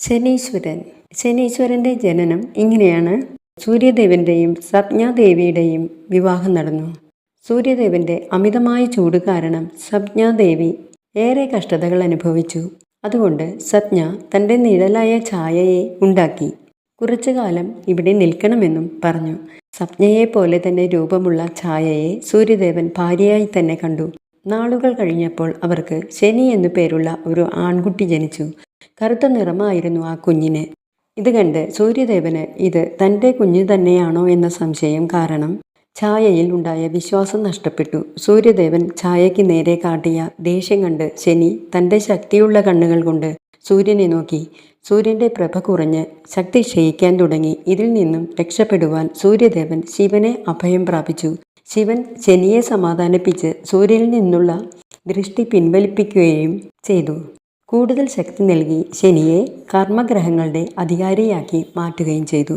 ശനീശ്വരൻ. ശനീശ്വരന്റെ ജനനം ഇങ്ങനെയാണ്. സൂര്യദേവന്റെയും സപ്ഞാദേവിയുടെയും വിവാഹം നടന്നു. സൂര്യദേവന്റെ അമിതമായ ചൂട് കാരണം സപ്ഞാദേവി ഏറെ കഷ്ടതകൾ അനുഭവിച്ചു. അതുകൊണ്ട് സപ്ഞ തന്റെ നിഴലായ ഛായയെ ഉണ്ടാക്കി. കുറച്ചു കാലം ഇവിടെ നിൽക്കണമെന്നും പറഞ്ഞു. സപ്ഞയെ പോലെ തന്നെ രൂപമുള്ള ഛായയെ സൂര്യദേവൻ ഭാര്യയായി തന്നെ കണ്ടു. നാളുകൾ കഴിഞ്ഞപ്പോൾ അവർക്ക് ശനി എന്നു പേരുള്ള ഒരു ആൺകുട്ടി ജനിച്ചു. കറുത്ത നിറമായിരുന്നു ആ കുഞ്ഞിന്. ഇത് കണ്ട് സൂര്യദേവന് ഇത് തന്റെ കുഞ്ഞു തന്നെയാണോ എന്ന സംശയം കാരണം ഛായയിൽ ഉണ്ടായ വിശ്വാസം നഷ്ടപ്പെട്ടു. സൂര്യദേവൻ ഛായയ്ക്ക് നേരെ കാട്ടിയ ദേഷ്യം കണ്ട് ശനി തന്റെ ശക്തിയുള്ള കണ്ണുകൾ കൊണ്ട് സൂര്യനെ നോക്കി. സൂര്യന്റെ പ്രഭ കുറഞ്ഞ് ശക്തി ക്ഷയിക്കാൻ തുടങ്ങി. ഇതിൽ നിന്നും രക്ഷപ്പെടുവാൻ സൂര്യദേവൻ ശിവനെ അഭയം പ്രാപിച്ചു. ശിവൻ ശനിയെ സമാധാനിപ്പിച്ച് സൂര്യനിൽ നിന്നുള്ള ദൃഷ്ടി പിൻവലിപ്പിക്കുകയും ചെയ്തു. കൂടുതൽ ശക്തി നൽകി ശനിയെ കർമ്മഗ്രഹങ്ങളുടെ അധികാരിയാക്കി മാറ്റുകയും ചെയ്തു.